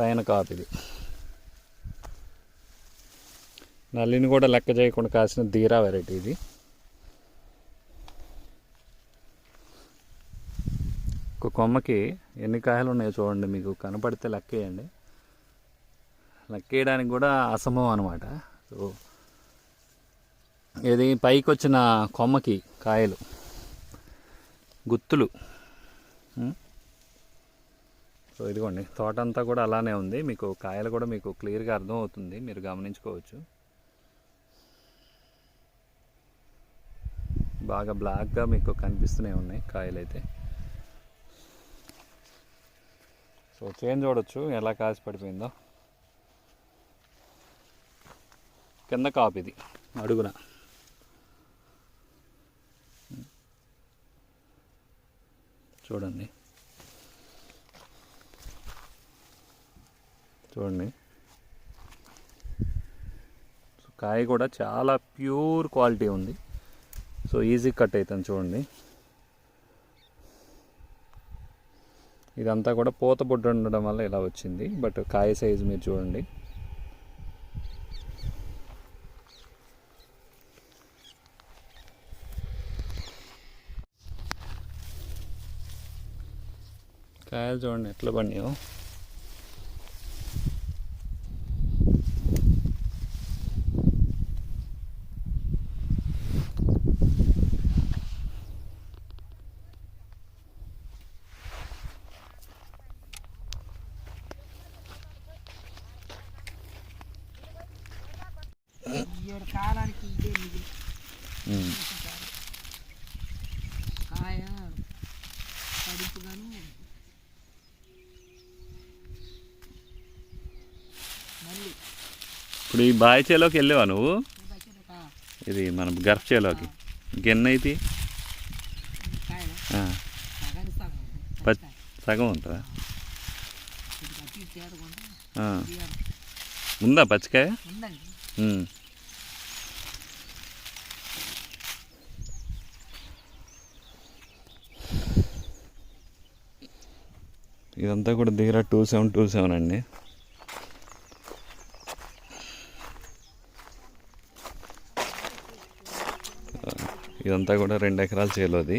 పైన కాదు ఇది. నల్లిని కూడా లెక్క చేయకుండా కాసిన దీరా వెరైటీ ఇది. ఒక కొమ్మకి ఎన్ని కాయలు ఉన్నాయో చూడండి మీకు కనపడితే లెక్కేయండి లెక్కేయడానికి లెక్క వేయడానికి కూడా అసంభవం అనమాట సో ఇది పైకి వచ్చిన కొమ్మకి కాయలు గుత్తులు. సో ఇదిగోండి తోట అంతా కూడా అలానే ఉంది. మీకు కాయలు కూడా మీకు క్లియర్గా అర్థం అవుతుంది మీరు గమనించుకోవచ్చు. బాగా బ్లాక్గా మీకు కనిపిస్తూనే ఉన్నాయి కాయలు అయితే సో చేంజ్ చూడొచ్చు ఎలా కాసి పడిపోయిందో. కింద కాపు ఇది అడుగున. చూడండి. చూడండి. సో కాయ కూడా చాలా ప్యూర్ క్వాలిటీ ఉంది. సో ఈజీ కట్ అవుతుంది చూడండి. ఇదంతా కూడా పూత బొడ్డు ఉండడం వల్ల ఇలా వచ్చింది. బట్ కాయ సైజు మీరు చూడండి. కాయలు చూడండి ఎట్లా పండియో ఏడు కాలానికి ఇదే మిగిలి. కాయ మళ్ళీ. ఇప్పుడు ఈ బాయి చేలోకి వెళ్ళావా నువ్వు? ఇది మన గర్భ చేలోకి. గిన్నె అయితే కాయలు ఆ, సగానికి సగం ఉంటుందా. ఉందా పచ్చికాయ ఇదంతా కూడా దగ్గర టూ సెవెన్ టూ సెవెన్ అండి. ఇదంతా కూడా రెండు ఎకరాల చేలోది.